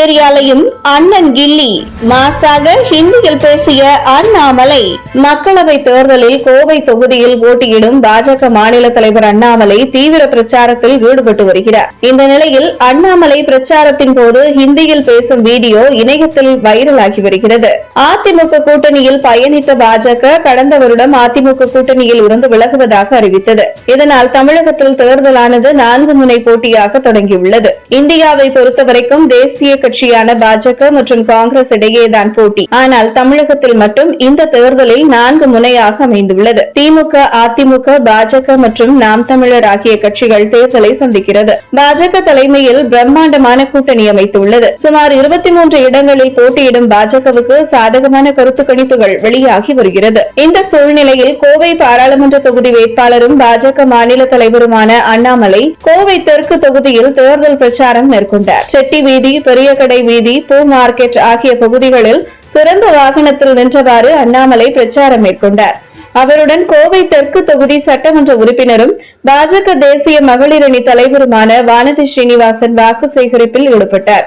ஏரியாலையும் அண்ணன் கில்லி மாசாக ஹிந்தியில் பேசிய அண்ணாமலை மக்களவை தேர்தலில் கோவை தொகுதியில் போட்டியிடும் பாஜக மாநில தலைவர் அண்ணாமலை தீவிர பிரச்சாரத்தில் ஈடுபட்டு வருகிறார். இந்த நிலையில் அண்ணாமலை பிரச்சாரத்தின் போது ஹிந்தியில் பேசும் வீடியோ இணையத்தில் வைரலாகி வருகிறது. அதிமுக கூட்டணியில் பயணித்த பாஜக கடந்த வருடம் அதிமுக கூட்டணியில் இருந்து விலகுவதாக அறிவித்தது. இதனால் தமிழகத்தில் தேர்தலானது நான்கு முனை போட்டியாக தொடங்கியுள்ளது. இந்தியாவை பொறுத்தவரைக்கும் தேசிய கட்சியான பாஜக மற்றும் காங்கிரஸ் இடையேதான் போட்டி. ஆனால் தமிழகத்தில் மட்டும் இந்த தேர்தலில் நான்கு முனையாக அமைந்துள்ளது. திமுக அதிமுக பாஜக மற்றும் நாம் தமிழர் ஆகிய கட்சிகள் தேர்தலை சந்திக்கிறது. பாஜக தலைமையில் பிரம்மாண்டமான கூட்டணி அமைத்துள்ளது. சுமார் இருபத்தி மூன்று இடங்களில் போட்டியிடும் பாஜகவுக்கு சாதகமான கருத்து கணிப்புகள் வெளியாகி வருகிறது. இந்த சூழ்நிலையில் கோவை பாராளுமன்ற தொகுதி வேட்பாளரும் பாஜக மாநில தலைவருமான அண்ணாமலை கோவை தெற்கு தொகுதியில் தேர்தல் பிரச்சாரம் மேற்கொண்டார். செட்டி வீதி பெரிய பெரியகடை வீதி பூ மார்க்கெட் ஆகிய பகுதிகளில் திறந்த வாகனத்தில் நின்றவாறு அண்ணாமலை பிரச்சாரம் மேற்கொண்டார். அவருடன் கோவை தெற்கு தொகுதி சட்டமன்ற உறுப்பினரும் பாஜக தேசிய மகளிர் அணி தலைவருமான வானதி ஸ்ரீனிவாசன் வாக்கு சேகரிப்பில் ஈடுபட்டார்.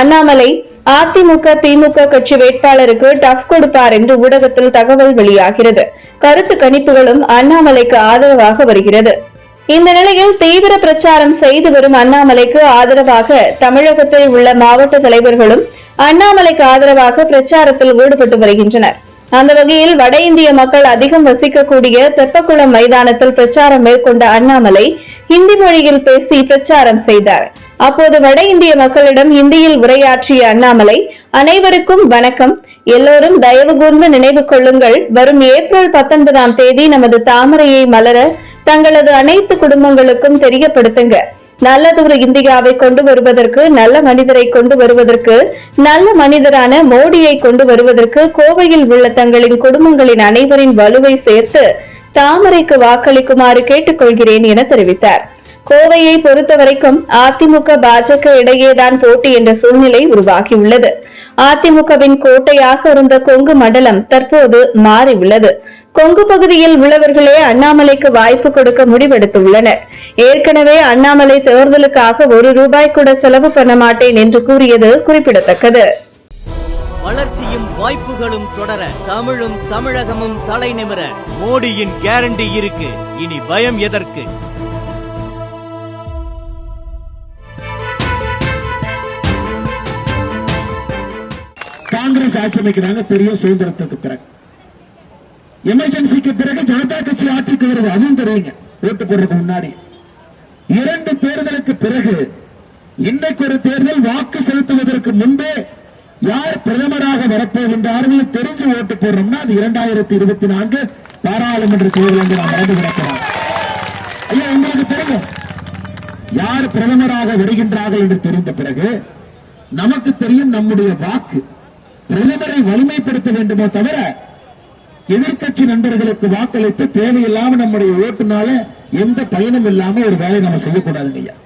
அண்ணாமலை அதிமுக திமுக கட்சி வேட்பாளருக்கு டஃப் கொடுப்பார் என்று ஊடகத்தில் தகவல் வெளியாகிறது. கருத்து கணிப்புகளும் அண்ணாமலைக்கு ஆதரவாக வருகிறது. இந்த நிலையில் தீவிர பிரச்சாரம் செய்து வரும் அண்ணாமலைக்கு ஆதரவாக தமிழகத்தில் உள்ள மாவட்ட தலைவர்களும் அண்ணாமலைக்கு ஆதரவாக பிரச்சாரத்தில் ஈடுபட்டு வருகின்றனர். அந்த வகையில் வட இந்திய மக்கள் அதிகம் வசிக்கக்கூடிய தெப்பக்குளம் மைதானத்தில் பிரச்சாரம் மேற்கொண்ட அண்ணாமலை ஹிந்தி மொழியில் பேசி பிரச்சாரம் செய்தார். அப்போது வட இந்திய மக்களிடம் ஹிந்தியில் உரையாற்றிய அண்ணாமலை அனைவருக்கும் வணக்கம். எல்லோரும் தயவு கூர்ந்து நினைவு கொள்ளுங்கள். வரும் ஏப்ரல் பத்தொன்பதாம் தேதி நமது தாமரையை மலர தங்களது அனைத்து குடும்பங்களுக்கும் தெரியப்படுத்துங்க. நல்லதொரு இந்தியாவை கொண்டு வருவதற்கு நல்ல மனிதரை கொண்டு வருவதற்கு நல்ல மனிதரான மோடியை கொண்டு வருவதற்கு கோவையில் உள்ள தங்களின் குடும்பங்களின் அனைவரின் வலுவை சேர்த்து தாமரைக்கு வாக்களிக்குமாறு கேட்டுக்கொள்கிறேன் என தெரிவித்தார். கோவையை பொறுத்தவரைக்கும் அதிமுக பாஜக இடையேதான் போட்டி என்ற சூழ்நிலை உருவாகியுள்ளது. அதிமுகவின் கோட்டையாக இருந்த கொங்கு மண்டலம் தற்போது மாறியுள்ளது. கொங்கு பகுதியில் உள்ளவர்களே அண்ணாமலைக்கு வாய்ப்பு கொடுக்க முடிவெடுத்துள்ளனர். ஏற்கனவே அண்ணாமலை தேர்தலுக்காக ஒரு ரூபாய் கூட செலவு பண்ண மாட்டேன் என்று கூறியது குறிப்பிடத்தக்கது. வளர்ச்சியும் வாய்ப்புகளும் தொடர தமிழும் தமிழகமும் தலைநிமிர மோடியின் கேரண்டி இருக்கு. இனி பயம் எதற்கு? காங்கிரஸ் ஆட்சி அமைக்கிறாங்க பெரிய சுதந்திரத்துக்கு பிறகு. எமர்ஜென்சிக்கு பிறகு ஜனதா கட்சி ஆட்சிக்கு வருது. அதுவும் தெரியுங்க. ஓட்டு போடுறதுக்கு முன்னாடி. இரண்டு தேர்தலுக்கு பிறகு இன்றைக்கு ஒரு தேர்தல் வாக்கு செலுத்துவதற்கு முன்பே யார் பிரதமராக வரப்போகின்றார்கள் தெரிஞ்சு ஓட்டு போடுறோம்னா அது இரண்டாயிரத்தி இருபத்தி நான்கு பாராளுமன்ற தேர்தல் என்று நாம் மறந்து கிடக்கிறோம் ஐயா உங்களுக்கு தெரியும். யார் பிரதமராக வருகின்றார்கள் என்று தெரிந்த பிறகு நமக்கு தெரியும் நம்முடைய வாக்கு பிரதமரை வலிமைப்படுத்த வேண்டுமோ தவிர எதிர்க்கட்சி நண்பர்களுக்கு வாக்களித்து தேவையில்லாம நம்முடைய ஓட்டுனால எந்த பயனும் இல்லாம ஒரு வேலையை நம்ம செய்யக்கூடாதுங்க ஐயா.